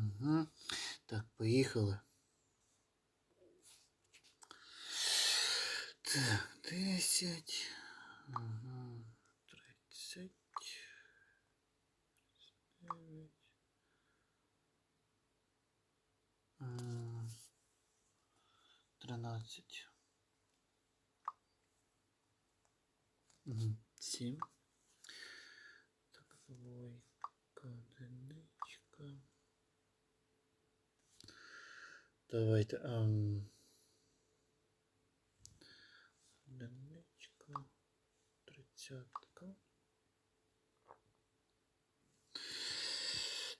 Угу. Так, поїхали. Так, 10. Ага. 30. 39. М, 13. Мгм, Давайте. ем, Одиничка. Тридцятка.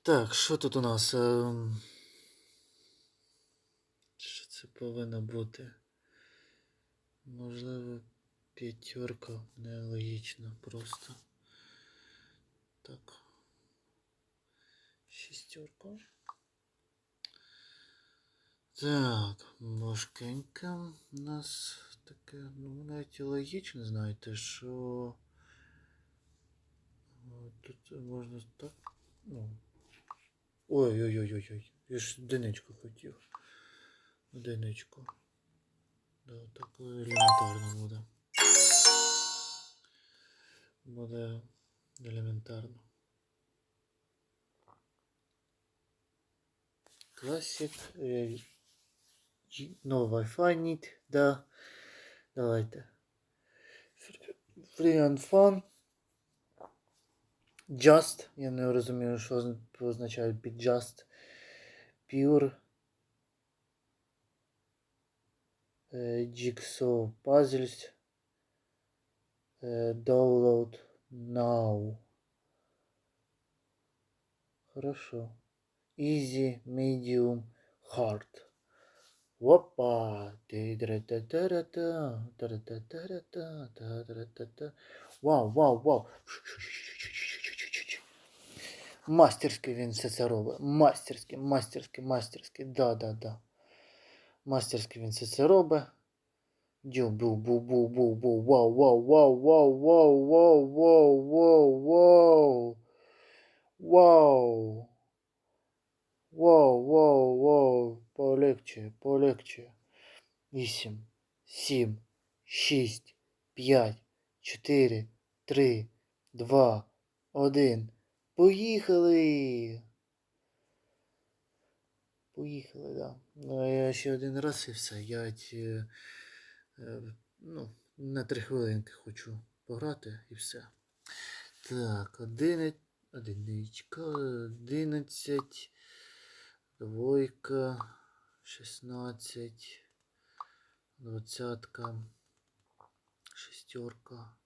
Так, що тут у нас? Ем, Що це повинно бути? Можливо, п'ятерка нелогічно просто. Так. Шістерка. Так, важкенька у нас таке, ну навіть і логічно, знаєте, що тут можна так. Ну. Ой-ой-ой-ой-ой. Я ж одиничку хотів. Одиничку. Да, так елементарно буде. Буде елементарно. Classic. е, G- No Wi-Fi need. Да. Давайте. Fr- Free and fun. Just. Я не розумію, що озна- означає під just. Pure. е, Jigsaw puzzles. е, Download now. Хорошо. Easy, medium, hard. Опа! Вау, вау, вау. Мастерськи він все це робить. Мастерськи, мастерськи, мастерськи. Да, да, да. Мастерськи він все це робить. Дю, бу, бу, бу, бу, бу, вау, вау, вау, вау, вау, вау, вау, вау. Вау. Вау, вау, вау, полегче, полегче. Вісім, сім, шість, п'ять, чотири, три, два, один. Поїхали. Поїхали, да. Ну, а я ще один раз і все. Я ті, е, ну, на три хвилинки хочу пограти і все. Так, одинадцять, одиничка, одинадцять. Двойка, шістнадцять, двадцятка, шестерка,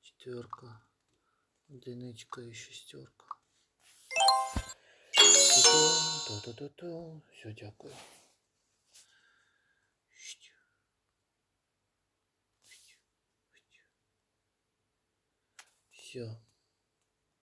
четверка, одиничка і шестерка. Ту-ту-ту-ту-ту. Все, дякую. Все.